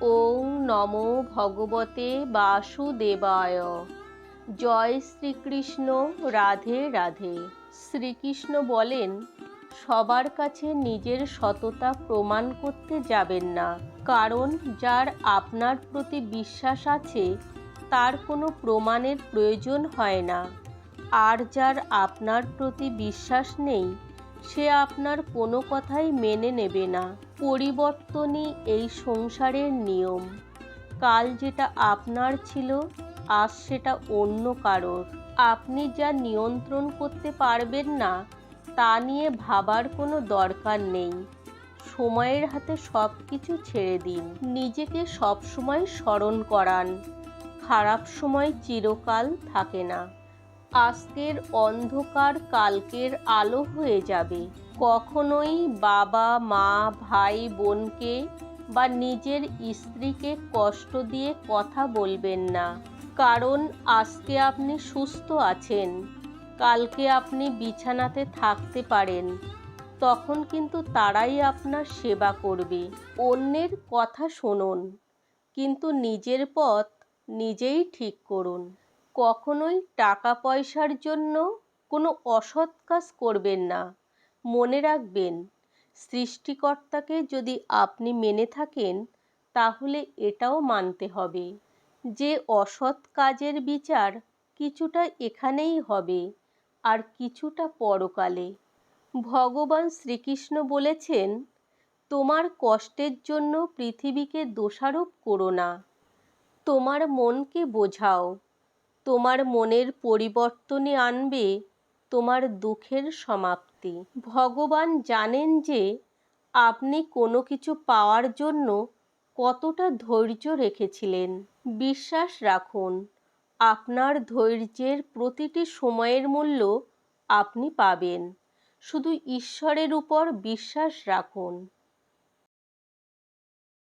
ওং নমো ভগবতে বাসুদেবায়। জয় শ্রীকৃষ্ণ, রাধে রাধে। শ্রীকৃষ্ণ বলেন, সবার কাছে নিজের সততা প্রমাণ করতে যাবেন না, কারণ যার আপনার প্রতি বিশ্বাস আছে, তার কোনো প্রমাণের প্রয়োজন হয় না। আর যার আপনার প্রতি বিশ্বাস নেই সে আপনার কোনো কথাই মেনে নেবে না। পরিবর্তনই এই সংসারের নিয়ম। কাল যেটা আপনার ছিল, আজ সেটা অন্য কারোর। আপনি যা নিয়ন্ত্রণ করতে পারবেন না, তা নিয়ে ভাবার কোনো দরকার নেই। সময়ের হাতে সব কিছু ছেড়ে দিন। নিজেকে সবসময় স্মরণ করান। খারাপ সময় চিরকাল থাকে না। আজকের অন্ধকার কালকের আলো হয়ে যাবে। কখনোই বাবা, মা, ভাই, বোনকে বা নিজের স্ত্রীকে কষ্ট দিয়ে কথা বলবেন না। কারণ আজকে আপনি সুস্থ আছেন। কালকে আপনি বিছানাতে থাকতে পারেন। তখন কিন্তু তারাই আপনার সেবা করবে। অন্যের কথা শুনুন। কিন্তু নিজের পথ নিজেই ঠিক করুন। কখনোই টাকা পয়সার জন্য কোনো অসৎ কাজ করবেন না। মনে রাখবেন, সৃষ্টিকর্তাকে যদি আপনি মেনে থাকেন, তাহলে এটাও মানতে হবে যে অসৎ কাজের বিচার কিছুটা এখানেই হবে আর কিছুটা পরকালে। ভগবান শ্রীকৃষ্ণ বলেছেন, তোমার কষ্টের জন্য পৃথিবীকে দোষারোপ করো না। তোমার মনকে বোঝাও তোমার মনের পরিবর্তনে আনবে তোমার দুঃখের সমাপ্তি। ভগবান জানেন যে আপনি কোনো কিছু পাওয়ার জন্য কতটা ধৈর্য রেখেছিলেন। বিশ্বাস রাখুন, আপনার ধৈর্যের প্রতিটি সময়ের মূল্য আপনি পাবেন। শুধু ঈশ্বরের উপর বিশ্বাস রাখুন।